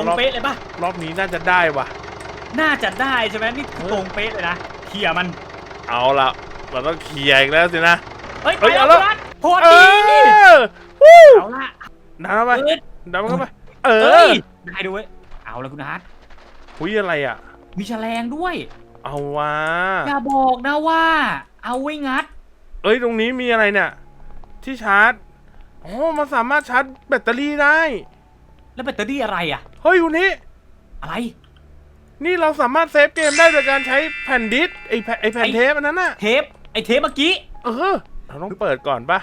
รงรอบเป๊ะเลยปะรอบนี้น่าจะได้ว่ะ น่าจะได้ใช่ไหมนี่เออตรงเป๊ะเลยนะเคลียร์มัน เอาละเราต้องเคลียร์อีกแล้วสินะ เฮ้ยเฮ้ไปยแล้วเอาละ รัดโทษเอทีอวู้เอาละดันเข้าไปเอ้ยดันเข้าไปเอเอ้อยได้ด้วย เอาละคุณอาร์ตหุยอะไรอะ มีแฉลงด้วย เอาว่ะอย่าบอกนะว่า เอาไว้งัด เอ้ยตรงนี้มีอะไรเนี่ย ที่ชาร์จอ๋อมันสามารถชาร์จแบตเตอรี่ได้ แล้วแบตเตอรี่อะไรอะ เฮ้ยคุณนี้อะไร นี่เราสามารถเซฟเกมได้โดยการใช้แผ่นดิสก์ไอแผ่นไอแผ่นไอ้ เทปอันนั้นน่ะ เทป ไอเทปเมื่อกี้ เออ เราต้องเปิดก่อนปะ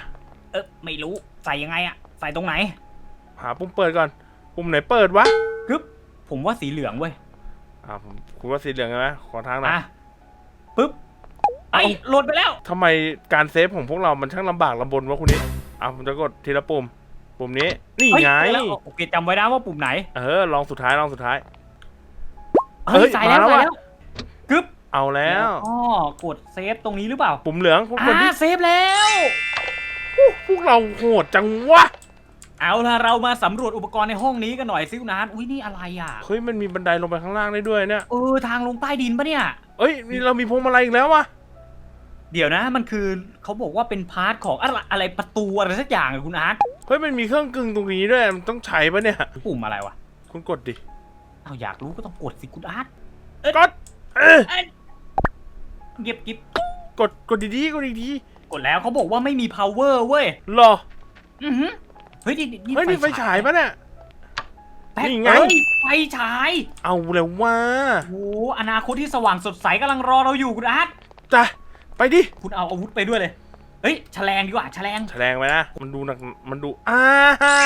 เออไม่รู้ ใส่ยังไงอะใส่ตรงไหนหาปุ่มเปิดก่อน ปุ่มไหนเปิดวะกึ๊บผมว่าสีเหลืองเว้ยอ่าผมคุณว่าสีเหลืองใช่ไหมขอทางหน่อย อะปึ๊บ ไอ้โหลดไปแล้ว ทำไมการเซฟของพวกเรามันช่างลำบากลำบนวะคุณนี้อะผมจะกดทีละปุ่ม ปุ่มนี้นี่เฮ้ยไงเจอแล้วโอเคจำไว้นะว่าปุ่มไหนเออลองสุดท้ายลองสุดท้าย เฮ้ยเฮ้ยใส่แล้วมาแล้วใส่ว่ะแล้วกึ๊บเอาแล้ว อ๋อกดเซฟตรงนี้หรือเปล่าปุ่มเหลืองคุณกดอ่าดิเซฟแล้ว อู้พวกเราโหดจังวะเอาล่ะเรามาสำรวจอุปกรณ์ในห้องนี้กันหน่อยซิวนะอุ้ยนี่อะไรอะเฮ้ยมันมีบันไดลงไปข้างล่างได้ด้วยเนี่ยเออทางลงใต้ดินปะเนี่ย เอ้ยนี่เรามีพวงมาลัยอีกแล้ววะเดี๋ยวนะมันคือเขาบอกว่าเป็นพาร์ทของอะไรอะไรประตูอะไรสักอย่างอะคุณอาร์ต เฮ้ยมันมีเครื่องกึ่งตรงนี้ด้วยมันต้องใช้ปะเนี่ยปุ่มอะไรวะคุณกดดิเอาอยากรู้ก็ต้องกดสิคุณอาร์ตกดเออเอ้ยเงียบกิ๊บกดกดดีๆกดดีกดแล้วเขาบอกว่าไม่มี power เว้ยๆรออือหือเฮ้ยนี่เฮ้ยนี่ไฟฉายปะเนี่ย แป๊บนี่ไง เฮ้ยไฟฉายเอาแล้วว่าโอ้โหอนาคตที่สว่างสดใสกำลังรอเราอยู่คุณอาร์ตจ้ะไปดิคุณเอาอาวุธไปด้วยเลย เฮ้ยแฉลงดีกว่าแฉลง แฉลงไปนะ มันดูหนักมันดูอ้าฮ่า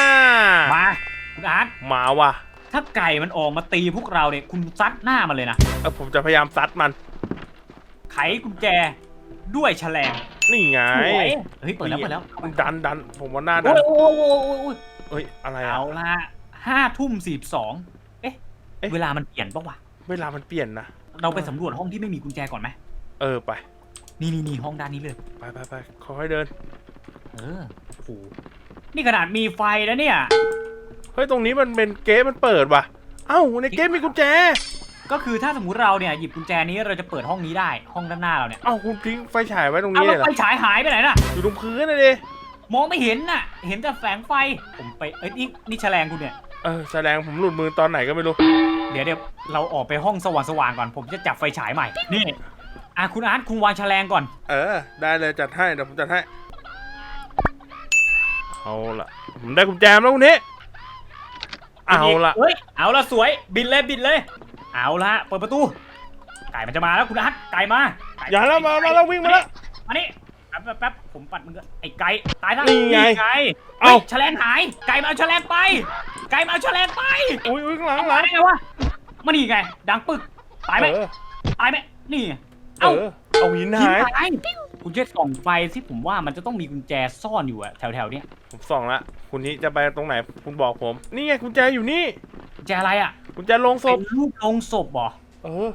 มาคุณอาร์ตมาว่ะถ้าไก่มันออกมาตีพวกเราเนี่ยคุณซัดหน้ามันเลยนะเออผมจะพยายามซัดมัน ไขกุญแจด้วยแฉลงนี่ไงสวยเฮ้ยเปิดแล้วเปิดแล้วดันดันผมว่าหน้าดัโอ้นยโอ้ยโอ้ยโอ้ยโอ้ยเฮ้ยอะไรอะเอาละห้าทุ่มสี่สองเอ๊ะเอ๊ะเวลามันเปลี่ยนปะวะเวลามันเปลี่ยนนะเราไปสำรวจห้องที่ไม่มีกุญแจก่อนไหมเออไป นี่นี่นี่ห้องด้านนี้เลย ไปไปไปค่อยๆเดินเออ โอ้โหนี่ขนาดมีไฟแล้วเนี่ย เฮ้ยตรงนี้มันเป็นเกมมันเปิดว่ะ เอ้าในเกมมีกุญแจ ก็คือถ้าสมมติเราเนี่ยหยิบกุญแจนี้เราจะเปิดห้องนี้ได้ ห้องด้านหน้าเราเนี่ยเอ้าคุณทิ้งไฟฉายไว้ตรงเอานี้เลแล้วยเหรไฟอฉายหายไปไหนน่ะ อยู่ตรงพื้นนะดิมองไม่เห็นน่ะ เห็นแต่แสงไฟ ผมไป เอ้ยนี่นี่แฉลงคุณเนี่ย เออแสดงผมหลุดมือตอนไหนก็ไม่รู้ เดี๋ยวเดี๋ยวเราออกไปห้องสว่างๆก่อน ผมจะจับไฟฉายใหม่ นี่ อะคุณอาร์ตคุณวางแฉลงก่อน เออ ได้เลยจัดให้เดี๋ยวผมจัดให้ เอาละผมได้กุญแจมาแล้วคุณนี้เอาละเฮ้ยเอาละสวย บินเลยบินเลย เอาละเปิดประตู ไก่มันจะมาแล้วคุณอาร์ตไก่มาไก่อย่าแล้วมามาแล้ววิ่งมาแล้วมานี่แป๊บแป๊บแป๊บผมปัดมึงก่อนไอ้ไก่ตายแล้วนี่ไงไงเอ้าเฮ้ยแฉลงหาย ไก่มาเอาแฉลงไป ไก่มาเอาแฉลงไปอุ้ยอุ้ยข้างหลังเอาข้างหมาลังได้ไงวะมานี่ไงดังปึกตายไหมเออตายไหมนี่ไง เออเอาหินทิ้งหายหายคุณเช็ดส่องไฟที่ผมว่ามันจะต้องมีกุญแจซ่อนอยู่อะแถวแถวๆเนี้ยผมส่องละคุณนี้จะไปตรงไหนคุณบอกผม นี่ไงกุญแจอยู่นี่กุญแจอะไรอะกุญแจลงศเป็พนรูปลงศพเหรอเออ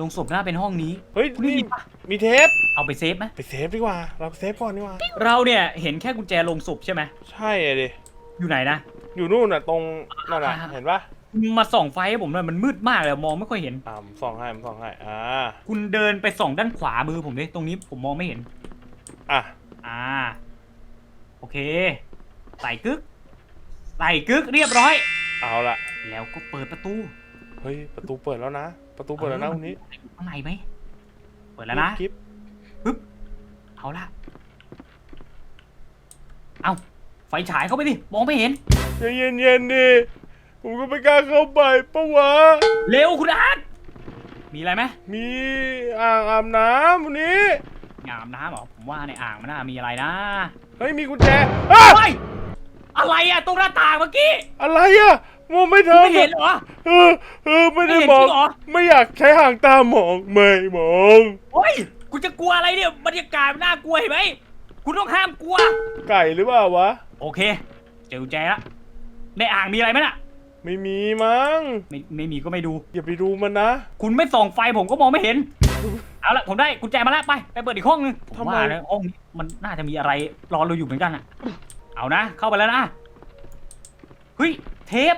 ลงศพน่าเป็นห้องนี้เฮ้ยคุณได้นี่ยินปะมีเทปเอาไปเซฟไหมไปเซฟดีกว่า เราไปเซฟก่อนดีกว่า เราเนี่ยเห็นแค่กุญแจลงศพใช่ไหมใช่อะดิอยู่ไหนนะ อยู่นู่นน่ะตรงนั่นน่ะอ่าเห็นปะคุณ มาส่องไฟให้ผมหน่อยมันมืดมากเลยมองไม่ค่อยเห็น อ่าผมส่องให้ผมส่องให้อ่าคุณเดินไปส่องด้านขวามือผมดิตรงนี้ผมมองไม่เห็น อะอ่า โอเคใส่กึกใส่กึกเรียบร้อย เอาละแล้วก็เปิดประตูเฮ้ยประตูเปิดแล้วนะ ประตูเปิดแล้วนะคุณนี้อยู่ข้างในไหมเปิดแล้วนะกิ๊บเอาละเอาไฟฉายเข้าไปดิมองไม่เห็นใจเย็นๆดิ ผมก็ไม่กล้าเข้าไปปะวะ เร็วคุณอาร์ตมีอะไรไหมมีอ่างอาบน้ำวันนี้ งามน้ำเหรอผมว่าในอ่างมันน่ามีอะไรนะเฮ้ยมีกุญแจอ้าเฮ้ยอะไรอะตรงหน้าต่างเมื่อกี้อะไรอะมองไม่เถไม่อะเห็นเหรอ เออเออไม่ได้ไม่เห็นมองจริงเหรอ ไม่อยากใช้หางตามอง ไม่มองเฮ้ยกูจะกลัวอะไรเนี่ยบรรยากาศมันน่ากลัวเห็นไหมคุณต้องห้ามกลัว ไก่หรือเปล่าวะ โอเค เจอกุญแจละในอ่างมีอะไรไหมน่ะ ไม่มีมั้งไม่ไม่มีก็ไม่ดู อย่าไปดูมันนะ คุณไม่ส่องไฟผมก็มองไม่เห็น เอาละผมได้กุญแจมาแล้วไปไปเปิดอีกห้องนึงผมทำไม ว่าแล้วห้องนี้มันน่าจะมีอะไรรอเราอยู่เหมือนกันอะเอานะ เข้าไปแล้วนะเฮ้ยเทป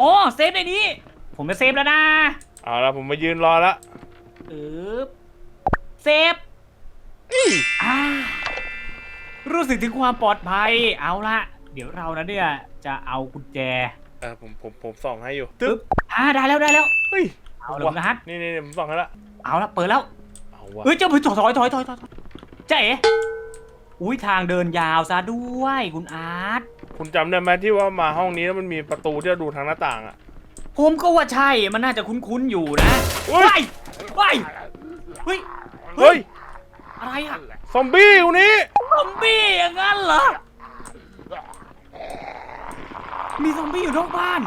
อ๋อเซฟในนี้ ผมจะเซฟแล้วนะเอาละผมมายืนรอละอึบเซฟอ่ารู้สึกถึงความปลอดภัยเอาละเดี๋ยวเรานะเนี่ยจะเอากุญแจเออผมผมผมส่องให้อยู่ตึ๊บอ่าได้แล้วได้แล้วเฮ้ยเอาละคุณฮัทนี่นี่นี่ผมส่องให้ละเอาละเปิดแล้วเอาวะเฮ้ยเจ้าถอยถอยถอยถอยถอยถอยเจ๊เอ๋อุ้ยทางเดินยาวซะด้วยคุณอาร์ตคุณจำได้ไหมที่ว่ามาห้องนี้แล้วมันมีประตูที่เราดูทางหน้าต่างอะผมก็ว่าใช่มันน่าจะคุ้นๆอยู่นะเฮ้ยไปไปเฮ้ยเฮ้ยอะไรอะซอมบี้อยู่นี้ซอมบี้อย่างนั้นเหรอ มีซอมบี้อยู่นอกบ้าน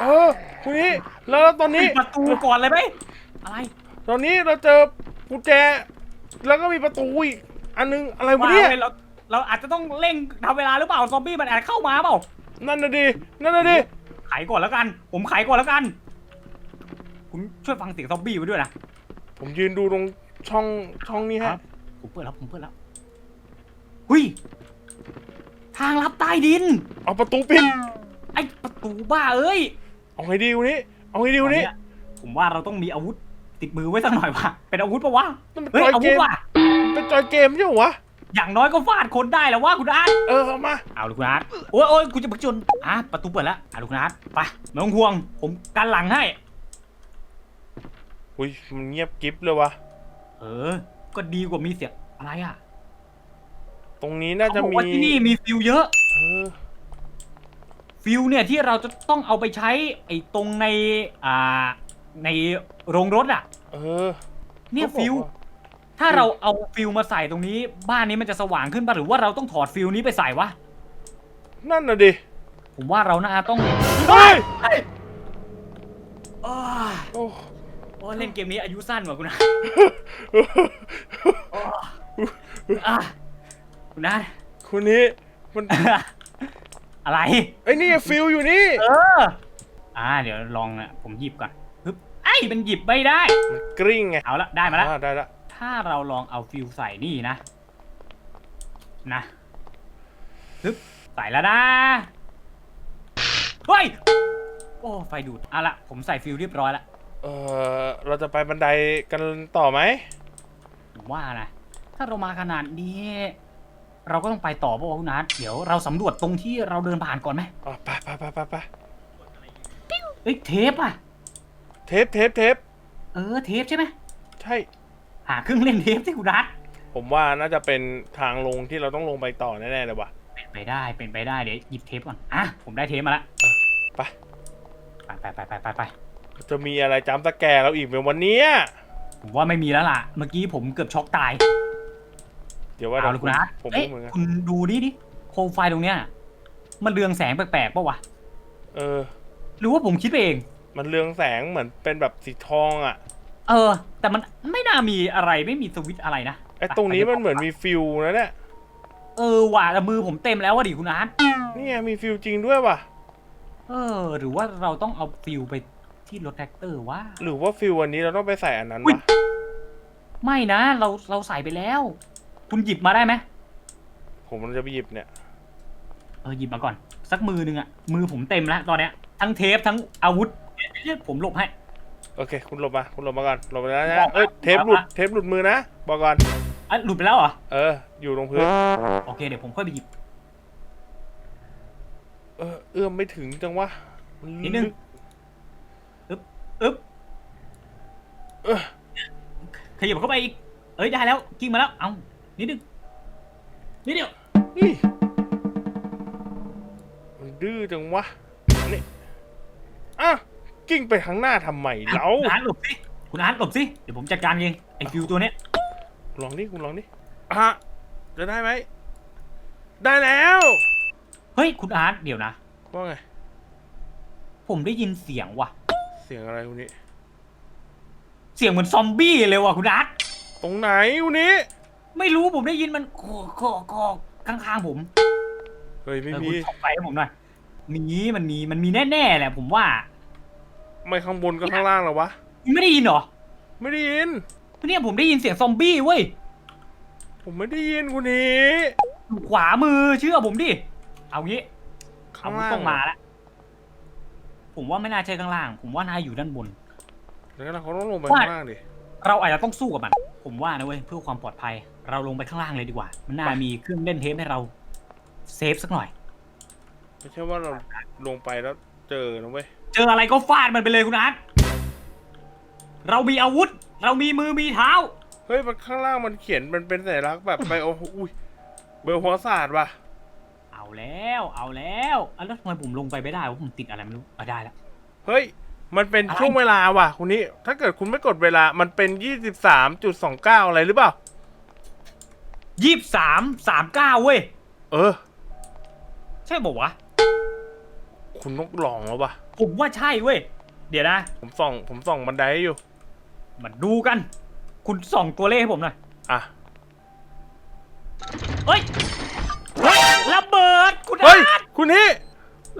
เออคุณนี้แล้วตอนนี้ปิดประตูก่อนเลยไหมอะไร ตอนนี้เราเจอกุญแจ แล้วก็มีประตูอีกอันนึงอะไรวะว่าเนี่ยเราเราอาจจะต้องเร่งทำเวลาหรือเปล่าซอมบี้มันอาจจะเข้ามาเปล่านั่นน่ะดินั่นน่ะดิไขก่อนแล้วกัน ผมไขก่อนแล้วกัน คุณช่วยฟังเสียงซอมบี้ไว้ด้วยนะผมยืนดูตรงช่องช่องนี้ครัฮะบผมเปิดแล้วผมเปิดแล้วหุยทางลับใต้ดิน เอาประตูปิด ไอประตูบ้าเอ้ยเอาไงดีวันนี้ เอาไงดีวันนี้ ตอผมว่าเราต้องมีอาวุธติดมือไว้สักหน่อยว่ะ เป็นอาวุธปะวะนั่นมันเฮ้ยจอยอาเกวุธมว่ะ เป็นจอยเกมใช่ไหมวะ อย่างน้อยก็ฟาดคนได้แล้วว่าคุณอาร์ตเออเอามา เอาเลยคุณอาร์ตโอ้ยโอ้ยกูจะบักจนอะประตูเปิดแล้วเอาเลยคุณอาร์ตไปไม่ต้องห่วง ผมกันหลังให้ อุ้ยมันเงียบกิ๊บเลยวะเออ ก็ดีกว่ามีเสียงอะไรอะตรงนี้น่าจะเขาบอกมีว่าที่นี่มีฟิวเยอะ เออ ฟิวเนี่ยที่เราจะต้องเอาไปใช้ไอ้ตรงในอ่าในโรงรถอะ เออเนี่ยขาบอกฟิวว่าถ้าเราเอาฟิวมาใส่ตรงนี้ บ้านนี้มันจะสว่างขึ้นป่ะหรือว่าเราต้องถอดฟิวนี้ไปใส่วะ นั่นน่ะดิ ผมว่าเราน่าต้องเฮ้ยเฮ้ยโอ้ยโอ้ โอ้ยเล่นเกมนี้อายุสั้นกว่าคุณนะโอ้ยอะคุณนะคุณนี้มัน อะไรไอ้ยนี่ฟิลอยู่นี่เออ อ่า เดี๋ยวลองนะผมหยิบก่อนฮึบไอ้มันหยิบไม่ได้ มันกริ้งไงเอาละได้มาแล้วอ่ได้ละถ้าเราลองเอาฟิวใส่นี่นะ นะฮึบใส่แล้วนะ เฮ้ย โอ้ ไฟดูดเอาละผมใส่ฟิวเรียบร้อยแล้วเออเราจะไปบันไดกันต่อไหมผมว่านะ ถ้าเรามาขนาดนี้ เราก็ต้องไปต่อป่าวะคุณนัทเดี๋ยวเราสำรวจตรงที่เราเดินผ่านก่อนไหมอะไปไปไปไปไปเอ้ยเทปอะเทปเทปเทปเออเทปใช่ไหมใช่ หาเครื่องเล่นเทปที่คุณนัทผมว่าน่าจะเป็นทางลงที่เราต้องลงไปต่อแน่ๆเลยว่ะเป็นไปได้เป็นไปได้เดี๋ยวหยิบเทปก่อนอะผมได้เทปมาละไปไปไปไปไปไปไปจะมีอะไรจำตะแกเราอีกเป็นวันเนี้ยผมว่าไม่มีแล้วล่ะ เมื่อกี้ผมเกือบช็อกตาย เดี๋ยวว่าเอาละคุณนัทผมเอ้ยรู้เหมือนกันคุณดูนี่ดิโคมไฟตรงเนี้ย มันเรืองแสงแปลกๆปะวะ เออ หรือว่าผมคิดไปเอง มันเรืองแสงเหมือนเป็นแบบสีทองอะเออ แต่มันไม่น่ามีอะไรไม่มีสวิตช์อะไรนะไอ้ตรงนี้มันเหมือนมีฟิวนะเนี่ยเออว่ะแต่มือผมเต็มแล้วว่ะดิคุณอาร์ตนี่ไงมีฟิวจริงด้วยว่ะ เออ หรือว่าเราต้องเอาฟิวไปที่รถแท็กเตอร์ว่าหรือว่าฟิวอันนี้เราต้องไปใส่อันนั้นอุ๊ย วะไม่นะ เราเราใส่ไปแล้ว คุณหยิบมาได้ไหมผมมันจะไปหยิบเนี่ย เออหยิบมาก่อน สักมือหนึ่งอะมือผมเต็มแล้วตอนเนี้ยทั้งเทปทั้งอาวุธเดี๋ยวผมหลบให้ โอเค คุณหลบมา คุณหลบมาก่อนหลบมาแล้วบนะอกเอ้ยแล้วเทปหลุดบอกแล้วเทปหลุดมือนะ บอกก่อน อะหลุดไปแล้วเหรอ เออ อยู่ตรงพื้น โอเคเดี๋ยวผมค่อยไปหยิบ เออเอื้อมไม่ถึงจังวะมันิดนึง ลึกอึ๊บเออขยับเข้าไปอีก เอ้ยได้แล้วกิ้งมาแล้ว เอา นิดนึงนิดเดียวนี่มันดื้อจังวะนี่อะกิ้งไปข้างหน้าทำไมเราคุณอาร์ตหลบสิคุณอาร์ตหลบสิเดี๋ยวผมจัดการเองไอ้ฟิวตัวเนี้ยลองดิคุณลองดิอะจะได้ไหมได้แล้ว เฮ้ยคุณอาร์ตเดี๋ยวนะว่าไงผมได้ยินเสียงว่ะ เสียงอะไรคุณนี้เสียงเหมือนซอมบี้เลยว่ะคุณอาร์ตตรงไหนคุณนี้ ไม่รู้ผมได้ยินมันโคโคโคข้างๆผมเฮ้ยไม่เออมี คุณส่องไฟให้ผมหน่อยมีมันมีมันมีแน่ๆแหละผมว่าไม่ข้างบนก็ข้างล่างเหรอวะ คุณไม่ได้ยินเหรอไม่ได้ยิน เนี่ยผมได้ยินเสียงซอมบี้เว้ยผมไม่ได้ยินคุณนี้อยู่ขวามือเชื่อผมดิเอางี้ข้าอางวุธล่างต้องมาแล้วผมว่าไม่น่าใช่ข้างล่าง ผมว่าน่าอยู่ด้านบน แล้วเราเขาต้องลงไปว่าข้างล่างดิเราอาจจะต้องสู้กับมัน ผมว่านะเว้ยเพื่อความปลอดภัย เราลงไปข้างล่างเลยดีกว่า มันน่ามีเครื่องเล่นเทปให้เราเซฟสักหน่อย ไม่ใช่ว่าเราลงไปแล้วเจอนะเว้ยเจออะไรก็ฟาดมันไปเลยคุณอาร์ตเรามีอาวุธ เรามีมือมีเท้า เฮ้ยมันข้างล่างมันเขียนมันเป็นสัญลักษณ์แบบไปโอ้โหอุ้ยเบลหัวศาสตร์ว่ะเอาแล้ว เอาแล้วอะแล้วทำไมผมลงไปไม่ได้วะผมติดอะไรไม่รู้อะได้แล้วเฮ้ย มันเป็นอะไรช่วงเวลาว่ะคุณนี้ ถ้าเกิดคุณไม่กดเวลา มันเป็นยี่สิบสามจุดสองเก้าอะไรหรือเปล่ายี่สามสามเก้าเว้ย เออ ใช่บอกวะ คุณต้องลองแล้วว่ะผมว่าใช่เว้ย เดี๋ยวนะ ผมส่อง ผมส่องบันไดให้อยู่มาดูกัน คุณส่องตัวเลขให้ผมหน่อย อะ เฮ้ย เฮ้ยระเบิด คุณเฮ้ย อาร์ตคุณนี่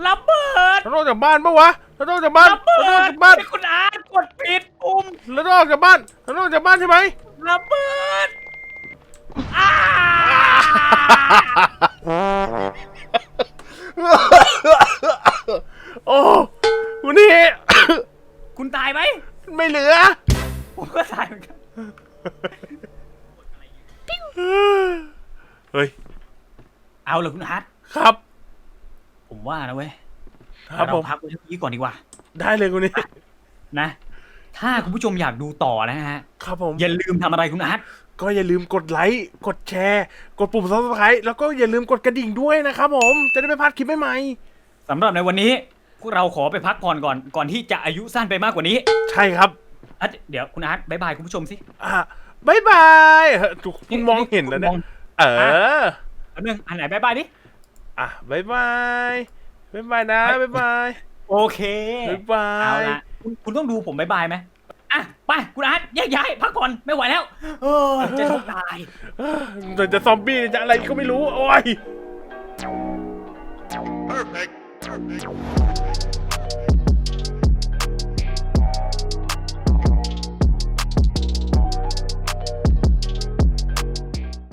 ระเบิดเราต้องออกจากบ้านปะวะ เราต้องออกจากบ้านระเบิเราต้องออดกจากบ้านนี่คุณอาร์ตกดผิดปุ่มเราต้องออกจากบ้านเราต้องออกจากบ้านใช่ไหมระเบิดอ้าโอ้คุณนี่คุณตายไหมไม่เหลือ ผมก็ตายเหมือนกันเฮ้ย เอาเลยคุณอาร์ต ครับ ผมว่านะเว้ย ครับ ผเรามพักไว้ที่นี้ก่อนดีกว่า ได้เลยคุณนี่นะ ถ้าคุณผู้ชมอยากดูต่อนะฮะ ครับผม อย่าลืมทำอะไรคุณอาร์ตก็อย่าลืมกดไลค์ กดแชร์ กดปุ่ม subscribe แล้วก็อย่าลืมกดกระดิ่งด้วยนะครับผม จะได้ไม่พลาดคลิปใหม่สำหรับในวันนี้ พวกเราขอไปพักผ่อนก่อนก่อนที่จะอายุสั้นไปมากกว่านี้ๆใช่ครับอะเดี๋ยวคุณอาร์ตบายบายคุณผู้ชมสิอะบายบายเฮ้ยทุกคุณมองเห็นแล้วเนี่ยมองเออ อันนึงอันไหนบายบายดิ อะบายบาย บายบายนะบายบายโอเคบายบาเอายละคุณคุณต้องดูผมบายบายไหมอะไปคุณอาร์ตแยกย้ายพักผ่อนไม่ไหวแล้วเออจะชกตายจะจะซอมบี้จะอะไรก็ไม่รู้ โอ้ย Perfect. Perfect.